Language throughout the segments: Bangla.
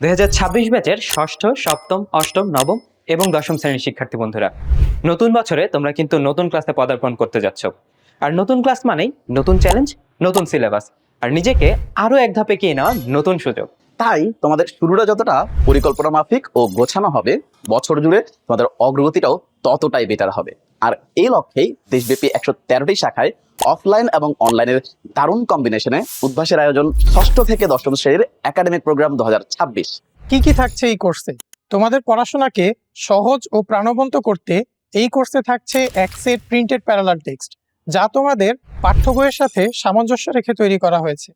দুই হাজার ছাব্বিশ ব্যাচের ষষ্ঠ, সপ্তম, অষ্টম, নবম এবং দশম শ্রেণির শিক্ষার্থী বন্ধুরা, নতুন বছরে তোমরা কিন্তু নতুন ক্লাসে পদার্পণ করতে যাচ্ছ। আর নতুন ক্লাস মানেই নতুন চ্যালেঞ্জ, নতুন সিলেবাস। আর নিজেকে আরও এক ধাপে এগিয়ে নেওয়ার নতুন সুযোগ। তাই তোমাদের শুরুটা যতটা পরিকল্পনা মাফিক ও গোছানো হবে, বছর জুড়ে তোমাদের অগ্রগতিটাও ততটাই বেটার হবে। আর এই লক্ষ্যেই দেশব্যাপী একশো তেরোটি শাখায় অফলাইন এবং অনলাইনের দারুণ কম্বিনেশনে উদ্ভাসের আয়োজন ষষ্ঠ থেকে দশম শ্রেণির একাডেমিক প্রোগ্রাম দুহাজার ছাব্বিশ। কি কি থাকছে এই কোর্সে তোমাদের পড়াশোনাকে সহজ ও প্রাণবন্ত করতে এই কোর্সে থাকছে এক প্রিন্টেড প্যারালাল টেক্সট যা তোমাদের পাঠ্য বইয়ের সাথে সামঞ্জস্য রেখে তৈরি করা হয়েছে।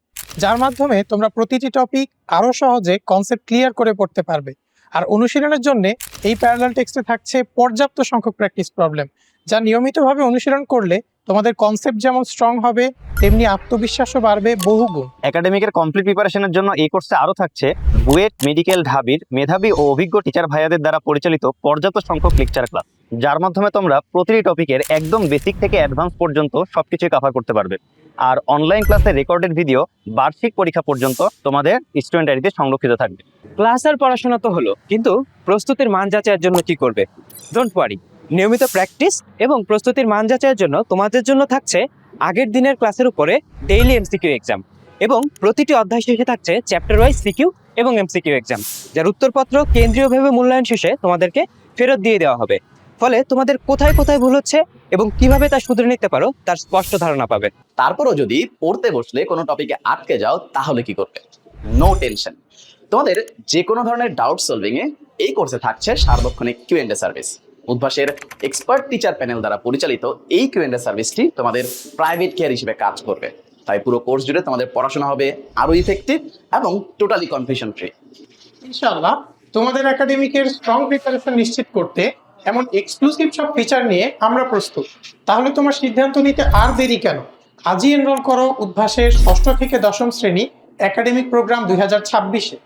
যার মাধ্যমে তোমরা প্রতিটি টপিক আরও সহজে কনসেপ্ট ক্লিয়ার করে পড়তে পারবে। আর অনুশীলনের জন্য এই প্যারালাল টেক্সটে থাকছে পর্যাপ্ত সংখ্যক প্র্যাকটিস প্রবলেম যা নিয়মিতভাবে অনুশীলন করলে তোমাদের কনসেপ্ট যেমন স্ট্রং হবে তেমনি আত্মবিশ্বাসও বাড়বে বহুগুণ। একাডেমিকের কমপ্লিট প্রিপারেশনের জন্য এই কোর্সে আরও থাকছে। বুয়েট মেডিকেল ঢাবির মেধাবী ও অভিজ্ঞ টিচার ভাইয়াদের দ্বারা পরিচালিত পর্যাপ্ত সংখ্যক লেকচার ক্লাস যার মাধ্যমে তোমরা প্রতিটি টপিকের একদম বেসিক থেকে অ্যাডভান্স পর্যন্ত সবকিছুই কভার করতে পারবে। আর অনলাইন ক্লাসের রেকর্ডেড ভিডিও বার্ষিক পরীক্ষা পর্যন্ত তোমাদের স্টুডেন্ট আইডিতে সংরক্ষিত থাকবে। ক্লাস আর পড়াশোনা তো হলো কিন্তু প্রস্তুতির মান যাচাইয়ের জন্য কি করবে? ডোন্ট ওয়ারি নিয়মিত প্র্যাকটিস এবং প্রস্তুতির মান যাচাইয়ের জন্য তোমাদের জন্য থাকছে আগের দিনের ক্লাসের উপরে ডেইলি এমসিকিউ এক্সাম এবং প্রতিটি অধ্যায় শেষে থাকছে চ্যাপ্টার ওয়াইজ সিকিউ এবং এমসিকিউ এক্সাম যার উত্তরপত্র কেন্দ্রীয়ভাবে মূল্যায়ন শেষে তোমাদেরকে ফেরত দিয়ে দেওয়া হবে। ফলে তোমাদের কোথায় কোথায় ভুল হচ্ছে এবং কীভাবে তা শুধরে নিতে পারো, তার স্পষ্ট ধারণা পাবে। তারপরও যদি পড়তে বসলে কোনো টপিকে আটকে যাও, তাহলে কি করবে? নো টেনশন তোমাদের যে কোনো ধরনের ডাউট সলভিং এ এই কোর্সে থাকছে সার্বক্ষণিক কিউ সার্ভিস উদ্ভাসের এক্সপার্ট টিচার প্যানেল দ্বারা পরিচালিত এই কিউ সার্ভিসটি তোমাদের প্রাইভেট কেয়ার হিসেবে কাজ করবে। তাই পুরো কোর্স জুড়ে তোমাদের পড়াশোনা হবে আরও ইফেক্টিভ এবং টোটালি কনফিউশন ফ্রি ইনশাআল্লাহ, তোমাদের একাডেমিকের স্ট্রং প্রিপারেশন নিশ্চিত করতে এমন এক্সক্লুসিভ সব ফিচার নিয়ে আমরা প্রস্তুত। তাহলে তোমার সিদ্ধান্ত নিতে আর দেরি কেন? আজই এনরোল করো উদ্ভাসের ষষ্ঠ থেকে দশম শ্রেণি একাডেমিক প্রোগ্রাম দুই হাজার ছাব্বিশে।